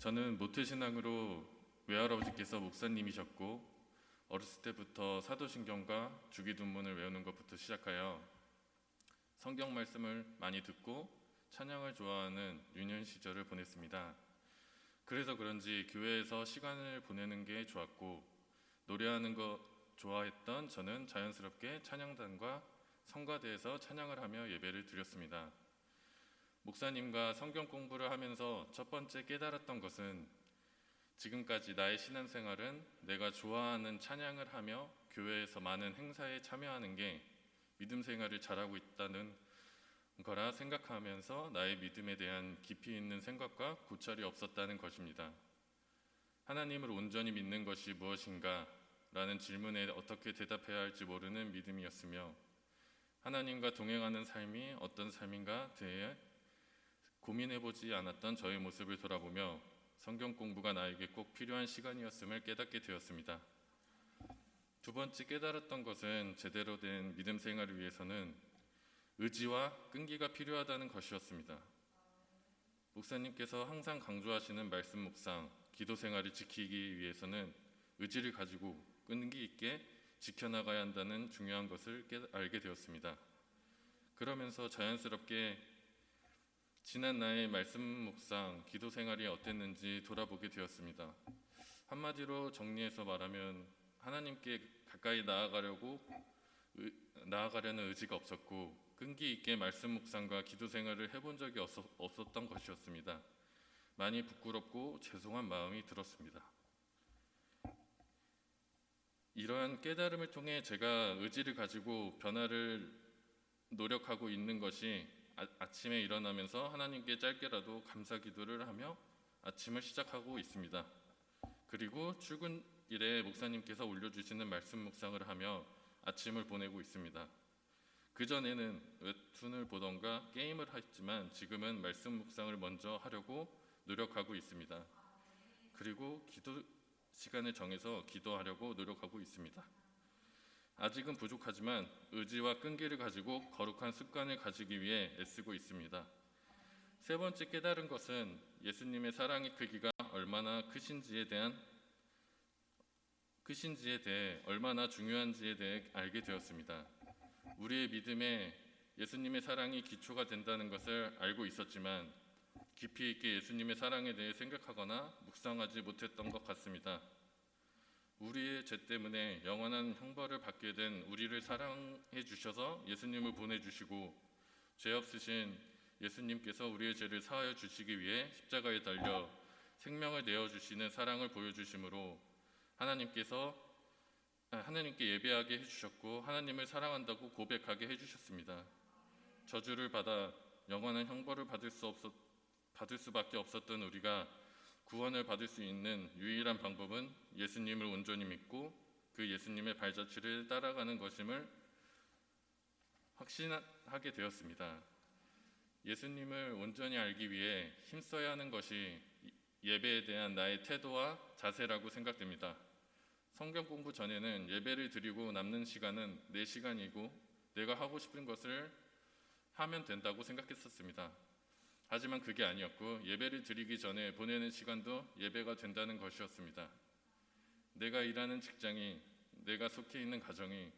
저는 모태신앙으로 외할아버지께서 목사님이셨고 어렸을 때부터 사도신경과 주기도문을 외우는 것부터 시작하여 성경 말씀을 많이 듣고 찬양을 좋아하는 유년 시절을 보냈습니다. 그래서 그런지 교회에서 시간을 보내는 게 좋았고 노래하는 거 좋아했던 저는 자연스럽게 찬양단과 성가대에서 찬양을 하며 예배를 드렸습니다. 목사님과 성경 공부를 하면서 첫 번째 깨달았던 것은 지금까지 나의 신앙생활은 내가 좋아하는 찬양을 하며 교회에서 많은 행사에 참여하는 게 믿음 생활을 잘하고 있다는 거라 생각하면서 나의 믿음에 대한 깊이 있는 생각과 고찰이 없었다는 것입니다. 하나님을 온전히 믿는 것이 무엇인가? 라는 질문에 어떻게 대답해야 할지 모르는 믿음이었으며 하나님과 동행하는 삶이 어떤 삶인가 대해 고민해보지 않았던 저의 모습을 돌아보며 성경 공부가 나에게 꼭 필요한 시간이었음을 깨닫게 되었습니다. 두 번째 깨달았던 것은 제대로 된 믿음 생활을 위해서는 의지와 끈기가 필요하다는 것이었습니다. 목사님께서 항상 강조하시는 말씀 묵상, 기도 생활을 지키기 위해서는 의지를 가지고 끈기 있게 지켜나가야 한다는 중요한 것을 깨- 알게 되었습니다. 그러면서 자연스럽게 지난 나의 말씀 묵상, 기도 생활이 어땠는지 돌아보게 되었습니다. 한마디로 정리해서 말하면 하나님께 가까이 나아가려고 의- 나아가려는 의지가 없었고 끈기 있게 말씀 묵상과 기도 생활을 해본 적이 없었, 없었던 것이었습니다. 많이 부끄럽고 죄송한 마음이 들었습니다. 이러한 깨달음을 통해 제가 의지를 가지고 변화를 노력하고 있는 것이 아, 아침에 일어나면서 하나님께 짧게라도 감사 기도를 하며 아침을 시작하고 있습니다. 그리고 출근길에 목사님께서 올려주시는 말씀 묵상을 하며 아침을 보내고 있습니다. 그 전에는 웹툰을 보던가 게임을 했지만 지금은 말씀 묵상을 먼저 하려고 노력하고 있습니다. 그리고 기도 시간을 정해서 기도하려고 노력하고 있습니다. 아직은 부족하지만 의지와 끈기를 가지고 거룩한 습관을 가지기 위해 애쓰고 있습니다. 세 번째 깨달은 것은 예수님의 사랑의 크기가 얼마나 크신지에 대한 크신지에 대해 얼마나 중요한지에 대해 알게 되었습니다. 우리의 믿음에 예수님의 사랑이 기초가 된다는 것을 알고 있었지만 깊이 있게 예수님의 사랑에 대해 생각하거나 묵상하지 못했던 것 같습니다. 우리의 죄 때문에 영원한 형벌을 받게 된 우리를 사랑해 주셔서 예수님을 보내주시고 죄 없으신 예수님께서 우리의 죄를 사하여 주시기 위해 십자가에 달려 생명을 내어 주시는 사랑을 보여주심으로 하나님께서 아, 하나님께 예배하게 해주셨고 하나님을 사랑한다고 고백하게 해주셨습니다. 저주를 받아 영원한 형벌을 받을 수 없었 받을 수밖에 없었던 우리가 구원을 받을 수 있는 유일한 방법은 예수님을 온전히 믿고 그 예수님의 발자취를 따라가는 것임을 확신하게 되었습니다. 예수님을 온전히 알기 위해 힘써야 하는 것이 예배에 대한 나의 태도와 자세라고 생각됩니다. 성경 공부 전에는 예배를 드리고 남는 시간은 내 시간이고 내가 하고 싶은 것을 하면 된다고 생각했었습니다. 하지만 그게 아니었고 예배를 드리기 전에 보내는 시간도 예배가 된다는 것이었습니다. 내가 일하는 직장이 내가 속해 있는 가정이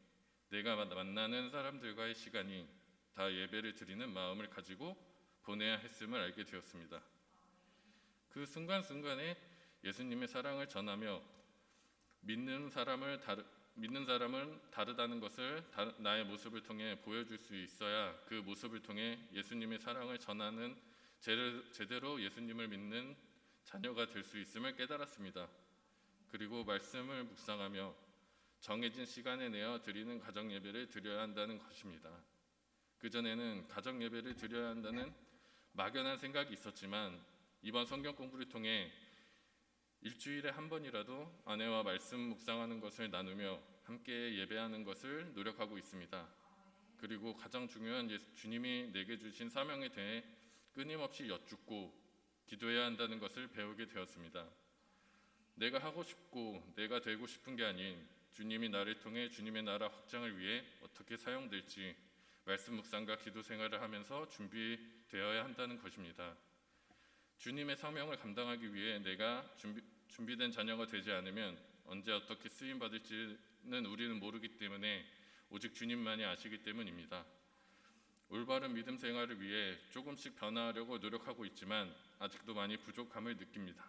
내가 만나는 사람들과의 시간이 다 예배를 드리는 마음을 가지고 보내야 했음을 알게 되었습니다. 그 순간순간에 예수님의 사랑을 전하며 믿는 사람을 다르, 믿는 사람은 다르다는 것을 다, 나의 모습을 통해 보여줄 수 있어야 그 모습을 통해 예수님의 사랑을 전하는 제대로, 예수님을 믿는 자녀가 될 수 있음을 깨달았습니다. 그리고 말씀을 묵상하며 정해진 시간에 내어 드리는 가정 예배를 드려야 한다는 것입니다. 그 전에는 가정 예배를 드려야 한다는 막연한 생각이 있었지만 이번 성경 공부를 통해 일주일에 한 번이라도 아내와 말씀 묵상하는 것을 나누며 함께 예배하는 것을 노력하고 있습니다. 그리고 가장 중요한 예수, 주님이 내게 주신 사명에 대해 끊임없이 여쭙고 기도해야 한다는 것을 배우게 되었습니다. 내가 하고 싶고 내가 되고 싶은 게 아닌 주님이 나를 통해 주님의 나라 확장을 위해 어떻게 사용될지 말씀 묵상과 기도 생활을 하면서 준비되어야 한다는 것입니다. 주님의 사명을 감당하기 위해 내가 준비, 준비된 자녀가 되지 않으면 언제 어떻게 쓰임 받을지는 우리는 모르기 때문에 오직 주님만이 아시기 때문입니다. 올바른 믿음 생활을 위해 조금씩 변화하려고 노력하고 있지만 아직도 많이 부족함을 느낍니다.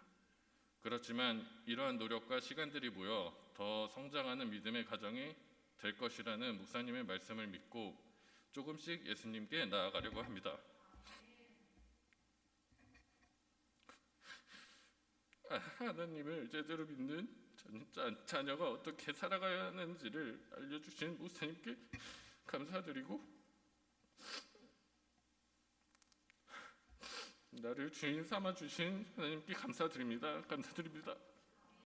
그렇지만 이러한 노력과 시간들이 모여 더 성장하는 믿음의 가정이 될 것이라는 목사님의 말씀을 믿고 조금씩 예수님께 나아가려고 합니다. 아, 하나님을 제대로 믿는 자녀가 어떻게 살아가야 하는지를 알려주신 목사님께 감사드리고 나를 주인 삼아 주신 하나님께 감사드립니다. 감사드립니다.